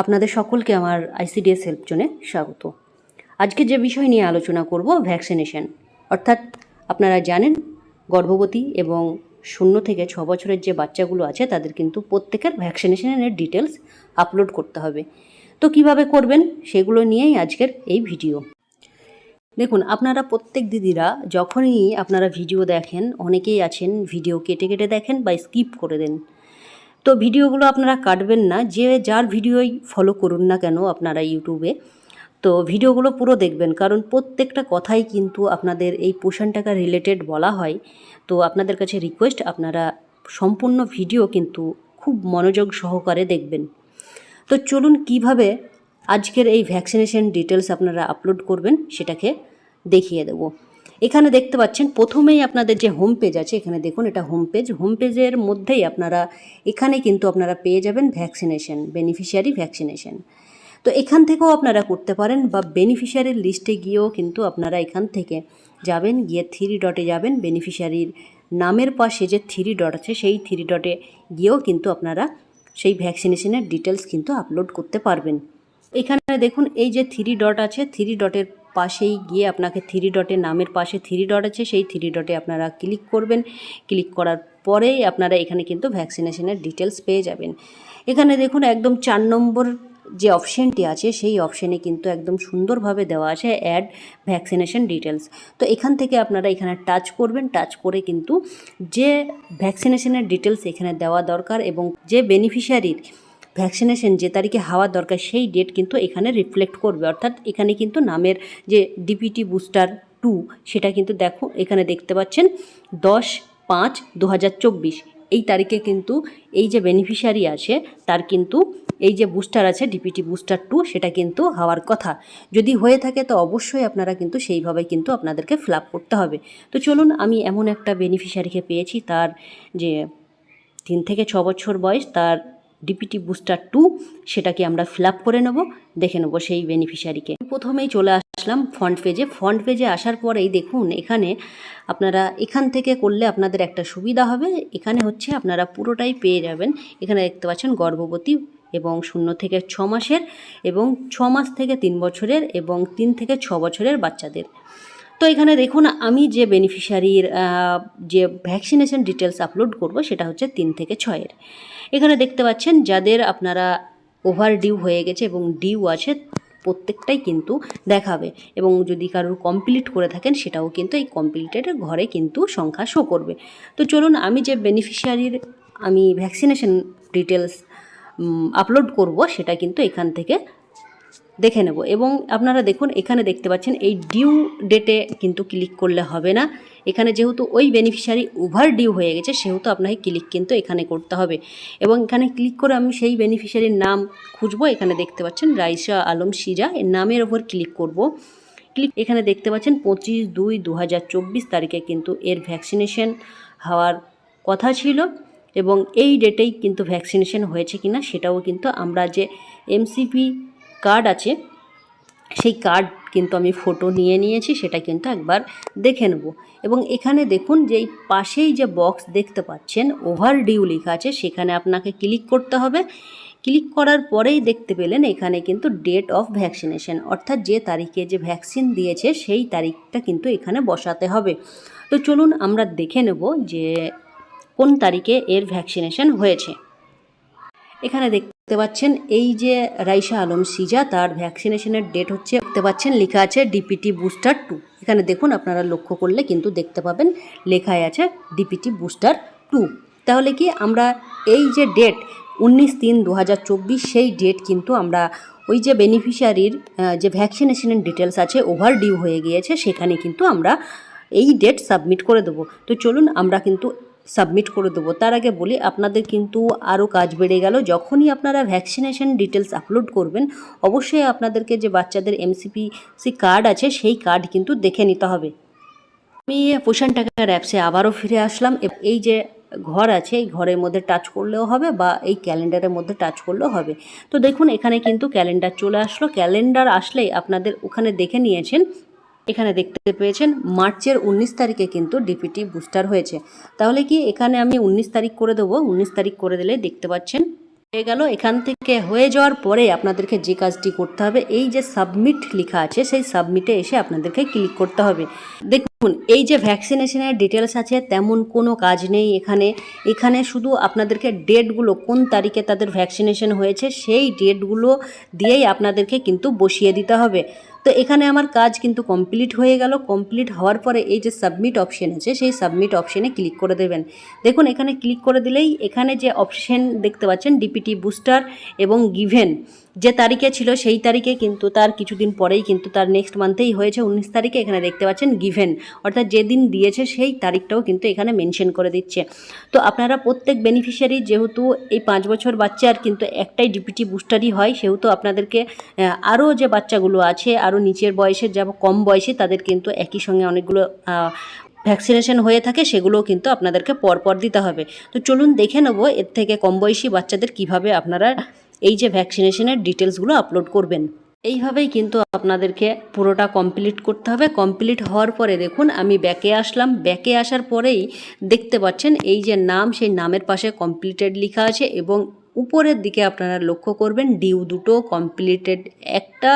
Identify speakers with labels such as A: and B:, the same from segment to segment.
A: আপনাদের সকলকে আমার আইসিডিএস হেল্প জোনে স্বাগত। আজকে যে বিষয় নিয়ে আলোচনা করব ভ্যাকসিনেশন অর্থাৎ আপনারা জানেন, গর্ভবতী এবং শূন্য থেকে ছ বছরের যে বাচ্চাগুলো আছে, তাদের কিন্তু প্রত্যেকের ভ্যাকসিনেশনের ডিটেলস আপলোড করতে হবে। তো কীভাবে করবেন, সেগুলো নিয়েই আজকের এই ভিডিও। দেখুন, আপনারা প্রত্যেক দিদিরা যখনই আপনারা ভিডিও দেখেন, অনেকেই আছেন, ভিডিও কেটে কেটে দেখেন বা স্কিপ করে দেন। তো ভিডিওগুলো আপনারা কাটবেন না, যে যার ভিডিওই ফলো করুন না কেন আপনারা ইউটিউবে। তো ভিডিওগুলো পুরো দেখবেন, কারণ প্রত্যেকটা কথাই কিন্তু আপনাদের এই পোষণ টাকা রিলেটেড বলা হয়। তো আপনাদের কাছে রিকোয়েস্ট আপনারা সম্পূর্ণ ভিডিও কিন্তু খুব মনোযোগ সহকারে দেখবেন। তো চলুন কীভাবে আজকের এই ভ্যাকসিনেশন ডিটেলস আপনারা আপলোড করবেন, সেটাকে দেখিয়ে দেব। এখানে দেখতে পাচ্ছেন, প্রথমেই আপনাদের যে হোম পেজ আছে, এখানে দেখুন এটা হোম পেজ হোম পেজের মধ্যেই আপনারা, এখানে কিন্তু আপনারা পেয়ে যাবেন ভ্যাকসিনেশন বেনিফিশিয়ারি ভ্যাকসিনেশন তো এখান থেকেও আপনারা করতে পারেন বা বেনিফিশিয়ারির লিস্টে গিয়েও কিন্তু আপনারা এখান থেকে যাবেন, গিয়ে থ্রি ডটে যাবেন বেনিফিশিয়ারির নামের পাশে যে থ্রি ডট আছে, সেই থ্রি ডটে গিয়েও কিন্তু আপনারা সেই ভ্যাকসিনেশনের ডিটেলস কিন্তু আপলোড করতে পারবেন। এখানে দেখুন, এই যে থ্রি ডট আছে থ্রি ডটের পাশেই গিয়ে আপনাকে থ্রি ডটে নামের পাশে থ্রি ডট আছে, সেই থ্রি ডটে আপনারা ক্লিক করবেন। ক্লিক করার পরেই আপনারা এখানে কিন্তু ভ্যাকসিনেশনের ডিটেলস পেয়ে যাবেন। এখানে দেখুন একদম চার নম্বর যে অপশানটি আছে, সেই অপশানে কিন্তু একদম সুন্দরভাবে দেওয়া আছে অ্যাড ভ্যাকসিনেশন ডিটেলস তো এখান থেকে আপনারা এখানে টাচ করবেন টাচ করে কিন্তু যে ভ্যাকসিনেশনের ডিটেলস এখানে দেওয়া দরকার এবং যে বেনিফিশিয়ারির ভ্যাকসিনেশন যে তারিখে হওয়া দরকার, সেই ডেট কিন্তু এখানে রিফ্লেক্ট করবে। অর্থাৎ এখানে কিন্তু নামের যে ডিপিটি বুস্টার টু সেটা কিন্তু দেখো, এখানে দেখতে পাচ্ছেন দশ পাঁচ দু এই তারিখে কিন্তু এই যে বেনিফিশিয়ারি আছে, তার কিন্তু এই যে বুস্টার আছে ডিপিটি বুস্টার টু সেটা কিন্তু হওয়ার কথা। যদি হয়ে থাকে, তো অবশ্যই আপনারা কিন্তু সেইভাবে কিন্তু আপনাদেরকে ফিল করতে হবে। তো চলুন, আমি এমন একটা বেনিফিশিয়ারিকে পেয়েছি, তার যে তিন থেকে ছ বছর বয়স, তার ডিপিটি বুস্টার টু সেটাকে আমরা ফিল করে নেব, দেখে নেব সেই বেনিফিশিয়ারিকে প্রথমেই চলে আসলাম ফ্রন্ট পেজে ফ্রন্ট পেজে আসার পরেই দেখুন, এখানে আপনারা এখান থেকে করলে আপনাদের একটা সুবিধা হবে। এখানে হচ্ছে আপনারা পুরোটাই পেয়ে যাবেন। এখানে দেখতে পাচ্ছেন গর্ভবতী এবং শূন্য থেকে ছ মাসের এবং ছ মাস থেকে তিন বছরের এবং তিন থেকে ছ বছরের বাচ্চাদের। তো এখানে দেখুন, আমি যে বেনিফিশিয়ারির যে ভ্যাকসিনেশন ডিটেলস আপলোড করব, সেটা হচ্ছে তিন থেকে ছয়ের। এখানে দেখতে পাচ্ছেন, যাদের আপনারা ওভার ডিউ হয়ে গেছে এবং ডিউ আছে, প্রত্যেকটাই কিন্তু দেখাবে। এবং যদি কারোর কমপ্লিট করে থাকেন, সেটাও কিন্তু এই কমপ্লিটেড ঘরে কিন্তু সংখ্যা শো করবে। তো চলুন, আমি যে বেনিফিশিয়ারির আমি ভ্যাকসিনেশন ডিটেলস আপলোড করব, সেটা কিন্তু এখান থেকে দেখে নেব। এবং আপনারা দেখুন, এখানে দেখতে পাচ্ছেন, এই ডিউ ডেটে কিন্তু ক্লিক করলে হবে না। এখানে যেহেতু ওই বেনিফিশিয়ারি ওভার ডিউ হয়ে গেছে, সেহেতু আপনাকে ক্লিক কিন্তু এখানে করতে হবে। এবং এখানে ক্লিক করে আমি সেই বেনিফিশিয়ারির নাম খুঁজবো। এখানে দেখতে পাচ্ছেন, রাইসা আলম সিজা, এর নামের ওপর ক্লিক করব। ক্লিক এখানে দেখতে পাচ্ছেন, পঁচিশ দুই দু তারিখে কিন্তু এর ভ্যাকসিনেশন হওয়ার কথা ছিল। এবং এই ডেটেই কিন্তু ভ্যাকসিনেশন হয়েছে কিনা, সেটাও কিন্তু আমরা যে এমসিপি কার্ড আছে, সেই কার্ড কিন্তু আমি ফটো নিয়ে নিয়েছি, সেটা কিন্তু একবার দেখে নেব। এবং এখানে দেখুন যে এই পাশেই যে বক্স দেখতে পাচ্ছেন ওভার ডিউ লেখা আছে, সেখানে আপনাকে ক্লিক করতে হবে। ক্লিক করার পরেই দেখতে পেলেন এখানে কিন্তু ডেট অফ ভ্যাকসিনেশন অর্থাৎ যে তারিখে যে ভ্যাকসিন দিয়েছে, সেই তারিখটা কিন্তু এখানে বসাতে হবে। তো চলুন আমরা দেখে নেব যে কোন তারিখে এর ভ্যাকসিনেশন হয়েছে। এখানে দেখতে পাচ্ছেন, এই যে রাইসা আলম সিজা, তার ভ্যাকসিনেশনের ডেট হচ্ছে, দেখতে পাচ্ছেন, লেখা আছে ডিপিটি বুস্টার টু এখানে দেখুন, আপনারা লক্ষ্য করলে কিন্তু দেখতে পাবেন লেখায় আছে ডিপিটি বুস্টার টু তাহলে কি আমরা এই যে ডেট উনিশ তিন দু সেই ডেট কিন্তু আমরা ওই যে বেনিফিশিয়ারির যে ভ্যাকসিনেশনের ডিটেলস আছে ওভার ডিউ হয়ে গিয়েছে, সেখানে কিন্তু আমরা এই ডেট সাবমিট করে দেবো। তো চলুন, আমরা কিন্তু সাবমিট করে দেবো। তার আগে বলি, আপনাদের কিন্তু আরও কাজ বেড়ে গেল। যখনই আপনারা ভ্যাকসিনেশন ডিটেলস আপলোড করবেন, অবশ্যই আপনাদেরকে যে বাচ্চাদের এমসিপি সি কার্ড আছে, সেই কার্ড কিন্তু দেখে নিতে হবে। আমি পোষণ টাকার অ্যাপসে আবারও ফিরে আসলাম। এই যে ঘর আছে, এই ঘরের মধ্যে টাচ করলেও হবে বা এই ক্যালেন্ডারের মধ্যে টাচ করলেও হবে। তো দেখুন, এখানে কিন্তু ক্যালেন্ডার চলে আসলো। ক্যালেন্ডার আসলেই আপনাদের ওখানে দেখে নিয়েছেন এখানে দেখতে পেয়েছেন, মার্চের উনিশ তারিখে কিন্তু ডিপিটি বুস্টার হয়েছে। তাহলে কি এখানে আমি উনিশ তারিখ করে দেবো? উনিশ তারিখ করে দিলে দেখতে পাচ্ছেন, হয়ে গেল। এখান থেকে হয়ে যাওয়ার পরে আপনাদেরকে যে কাজটি করতে হবে, এই যে সাবমিট লেখা আছে, সেই সাবমিটে এসে আপনাদেরকে ক্লিক করতে হবে। দেখুন, এই যে ভ্যাকসিনেশনের ডিটেলস আছে, তেমন কোনো কাজ নেই এখানে। এখানে শুধু আপনাদেরকে ডেটগুলো, কোন তারিখে তাদের ভ্যাকসিনেশন হয়েছে, সেই ডেটগুলো দিয়েই আপনাদেরকে কিন্তু বসিয়ে দিতে হবে। তো এখানে আমার কাজ কিন্তু কমপ্লিট হয়ে গেল। কমপ্লিট হওয়ার পরে এই যে সাবমিট অপশন আছে, সেই সাবমিট অপশানে ক্লিক করে দেবেন। দেখুন, এখানে ক্লিক করে দিলেই এখানে যে অপশন দেখতে পাচ্ছেন ডিপিটি বুস্টার এবং গিভেন যে তারিখে ছিল সেই তারিখে কিন্তু তার কিছুদিন পরেই কিন্তু তার নেক্সট মান্থেই হয়েছে উনিশ তারিখে। এখানে দেখতে পাচ্ছেন গিভেন অর্থাৎ যেদিন দিয়েছে সেই তারিখটাও কিন্তু এখানে মেনশন করে দিচ্ছে। তো আপনারা প্রত্যেক বেনিফিশিয়ারি যেহেতু এই পাঁচ বছর বাচ্চার কিন্তু একটাই ডিপিটি বুস্টারই হয়, সেহেতু আপনাদেরকে আরও যে বাচ্চাগুলো আছে, আরও নিচের বয়সের যা কম বয়সী, তাদের কিন্তু একই সঙ্গে অনেকগুলো ভ্যাকসিনেশন হয়ে থাকে, সেগুলোও কিন্তু আপনাদেরকে পরপর দিতে হবে। তো চলুন দেখে নেব এর থেকে কম বয়সী বাচ্চাদের কীভাবে আপনারা এই যে ভ্যাকসিনেশনের ডিটেলসগুলো আপলোড করবেন। এইভাবেই কিন্তু আপনাদেরকে পুরোটা কমপ্লিট করতে হবে। কমপ্লিট হওয়ার পরে দেখুন, আমি ব্যাকে আসলাম। ব্যাকে আসার পরেই দেখতে পাচ্ছেন, এই যে নাম, সেই নামের পাশে কমপ্লিটেড লেখা আছে এবং উপরের দিকে আপনারা লক্ষ্য করবেন ডিউ দুটো কমপ্লিটেড একটা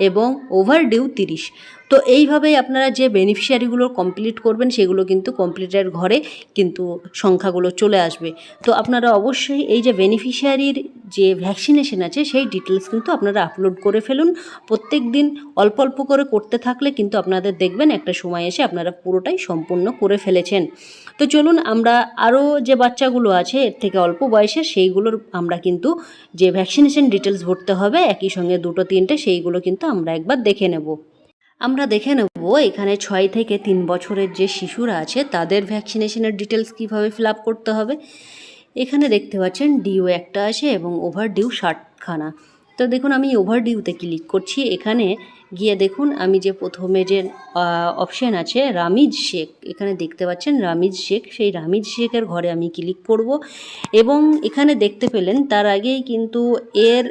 A: এবং ওভার ডিউ তিরিশ। তো এইভাবেই আপনারা যে বেনিফিশিয়ারিগুলো কমপ্লিট করবেন, সেগুলো কিন্তু কমপ্লিটের ঘরে কিন্তু সংখ্যাগুলো চলে আসবে। তো আপনারা অবশ্যই এই যে বেনিফিশিয়ারির যে ভ্যাকসিনেশন আছে, সেই ডিটেলস কিন্তু আপনারা আপলোড করে ফেলুন। প্রত্যেক দিন অল্প অল্প করে করতে থাকলে কিন্তু আপনাদের দেখবেন একটা সময় এসে আপনারা পুরোটাই সম্পূর্ণ করে ফেলেছেন। তো চলুন আমরা আরও যে বাচ্চাগুলো আছে, এর থেকে অল্প বয়সে সেইগুলোর আমরা কিন্তু যে ভ্যাকসিনেশন ডিটেলস ভরতে হবে, একই সঙ্গে দুটো, তিনটে, সেইগুলো কিন্তু আমরা একবার দেখে নেব। আমরা দেখে নেব এখানে ছয় থেকে তিন বছরের যে শিশুরা আছে, তাদের ভ্যাকসিনেশনের ডিটেলস কীভাবে ফিল করতে হবে। এখানে দেখতে পাচ্ছেন ডিউ একটা আছে এবং ওভার ডিউ ষাটখানা। তো দেখুন, আমি ওভার ডিউতে ক্লিক করছি। এখানে গিয়ে দেখুন, আমি যে প্রথমে যে অপশান আছে, রামিজ শেখ, এখানে দেখতে পাচ্ছেন রামিজ শেখ। সেই রামিজ শেখের ঘরে আমি ক্লিক করব এবং এখানে দেখতে পেলেন, তার আগেই কিন্তু এর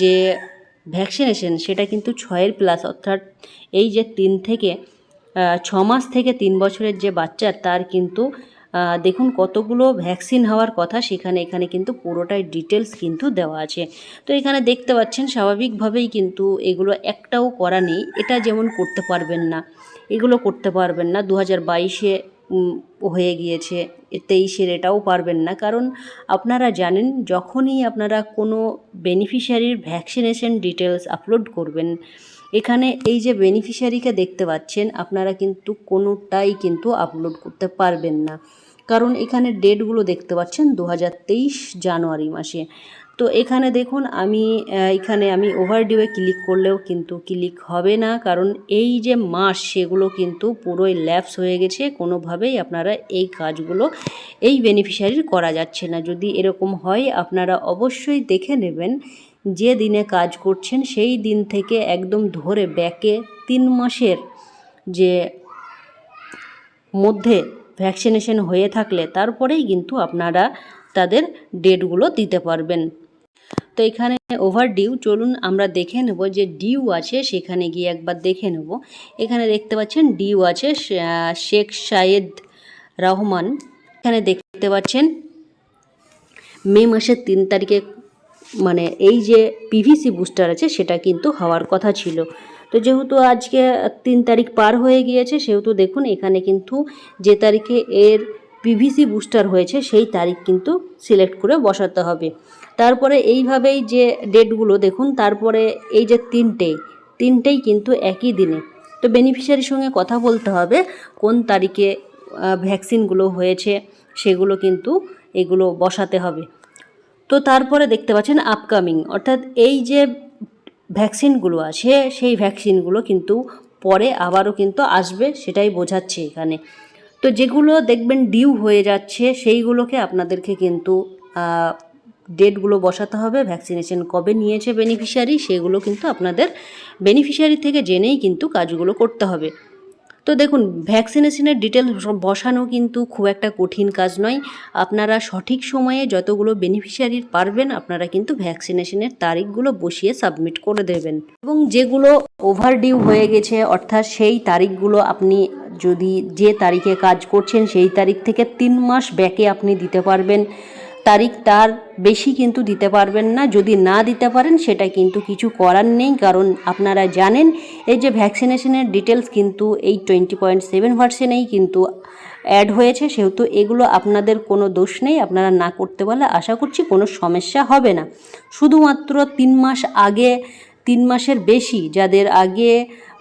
A: যে ভ্যাকসিনেশন সেটা কিন্তু ছয়ের প্লাস অর্থাৎ এই যে তিন থেকে ছ মাস থেকে তিন বছরের যে বাচ্চা, তার কিন্তু দেখুন কতগুলো ভ্যাকসিন হওয়ার কথা, সেখানে এখানে কিন্তু পুরোটাই ডিটেলস কিন্তু দেওয়া আছে। তো এখানে দেখতে পাচ্ছেন, স্বাভাবিকভাবেই কিন্তু এগুলো একটাও করা নেই। এটা যেমন করতে পারবেন না, এগুলো করতে পারবেন না। দু হাজার বাইশে হয়ে গিয়েছে, তেইশের এটাও পারবেন না। কারণ আপনারা জানেন, যখনই আপনারা কোনো বেনিফিশিয়ারির ভ্যাকসিনেশন ডিটেলস আপলোড করবেন এখানে এই যে বেনিফিশিয়ারিকে দেখতে পাচ্ছেন, আপনারা কিন্তু কোনোটাই কিন্তু আপলোড করতে পারবেন না। কারণ এখানে ডেটগুলো দেখতে পাচ্ছেন দু হাজার তেইশ জানুয়ারি মাসে। তো এখানে দেখুন, আমি এখানে আমি ওভারডিউয়ে ক্লিক করলেও কিন্তু ক্লিক হবে না, কারণ এই যে মাস, সেগুলো কিন্তু পুরোই ল্যাপস হয়ে গেছে। কোনোভাবেই আপনারা এই কাজগুলো, এই বেনিফিশিয়ারির করা যাচ্ছে না। যদি এরকম হয়, আপনারা অবশ্যই দেখে নেবেন। যে দিনে কাজ করছেন, সেই দিন থেকে একদম ধরে ব্যাকে তিন মাসের যে মধ্যে ভ্যাকসিনেশন হয়ে থাকলে তারপরেই কিন্তু আপনারা তাদের ডেটগুলো দিতে পারবেন। তো এখানে ওভার ডিউ চলুন আমরা দেখে নেব যে ডিউ আছে, সেখানে গিয়ে একবার দেখে নেব। এখানে দেখতে পাচ্ছেন ডিউ আছে শেখ শায়েদ রহমান। এখানে দেখতে পাচ্ছেন মে মাসের তিন তারিখে মানে এই যে পিভিসি বুস্টার আছে, সেটা কিন্তু হওয়ার কথা ছিল। তো যেহেতু আজকে তিন তারিখ পার হয়ে গিয়েছে, সেহেতু দেখুন এখানে কিন্তু যে তারিখে এর পিভিসি বুস্টার হয়েছে, সেই তারিখ কিন্তু সিলেক্ট করে বসাতে হবে। তারপরে এইভাবেই যে ডেটগুলো দেখুন তারপরে এই যে তিনটে, তিনটেই কিন্তু একই দিনে। তো বেনিফিশিয়ারির সঙ্গে কথা বলতে হবে, কোন তারিখে ভ্যাকসিনগুলো হয়েছে, সেগুলো কিন্তু এগুলো বসাতে হবে। তো তারপরে দেখতে পাচ্ছেন আপকামিং অর্থাৎ এই যে ভ্যাকসিনগুলো আছে, সেই ভ্যাকসিনগুলো কিন্তু পরে আবারও কিন্তু আসবে, সেটাই বোঝাচ্ছে এখানে। তো যেগুলো দেখবেন ডিউ হয়ে যাচ্ছে, সেইগুলোকে আপনাদেরকে কিন্তু ডেটগুলো বসাতে হবে ভ্যাকসিনেশন কবে নিয়েছে বেনিফিশিয়ারি সেগুলো কিন্তু আপনাদের বেনিফিশিয়ারি থেকে জেনেই কিন্তু কাজগুলো করতে হবে। তো দেখুন ভ্যাকসিনেশনের ডিটেল বসানো কিন্তু খুব একটা কঠিন কাজ নয়। আপনারা সঠিক সময়ে যতগুলো বেনিফিশিয়ারির পারবেন, আপনারা কিন্তু ভ্যাকসিনেশনের তারিখগুলো বসিয়ে সাবমিট করে দেবেন। এবং যেগুলো ওভারডিউ হয়ে গেছে, অর্থাৎ সেই তারিখগুলো আপনি যদি যে তারিখে কাজ করছেন, সেই তারিখ থেকে তিন মাস ব্যাকে আপনি দিতে পারবেন। তারিখ তার বেশি কিন্তু দিতে পারবেন না। যদি না দিতে পারেন, সেটা কিন্তু কিছু করার নেই। কারণ আপনারা জানেন, এই যে ভ্যাকসিনেশনের ডিটেলস কিন্তু এই টোয়েন্টি পয়েন্ট সেভেন ভার্সেনেই কিন্তু অ্যাড হয়েছে। সেহেতু এগুলো আপনাদের কোনো দোষ নেই, আপনারা না করতে পারলে আশা করছি কোনো সমস্যা হবে না। শুধুমাত্র তিন মাস আগে তিন মাসের বেশি যাদের আগে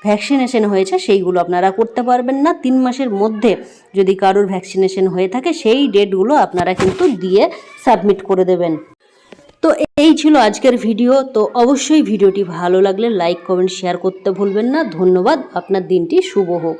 A: ভ্যাকসিনেশন হয়েছে, সেইগুলো আপনারা করতে পারবেন না। তিন মাসের মধ্যে যদি কারোর ভ্যাকসিনেশন হয়ে থাকে, সেই ডেটগুলো আপনারা কিন্তু দিয়ে সাবমিট করে দেবেন। তো এই ছিল আজকের ভিডিও। তো অবশ্যই ভিডিওটি ভালো লাগলে লাইক কমেন্ট শেয়ার করতে ভুলবেন না। ধন্যবাদ। আপনার দিনটি শুভ হোক।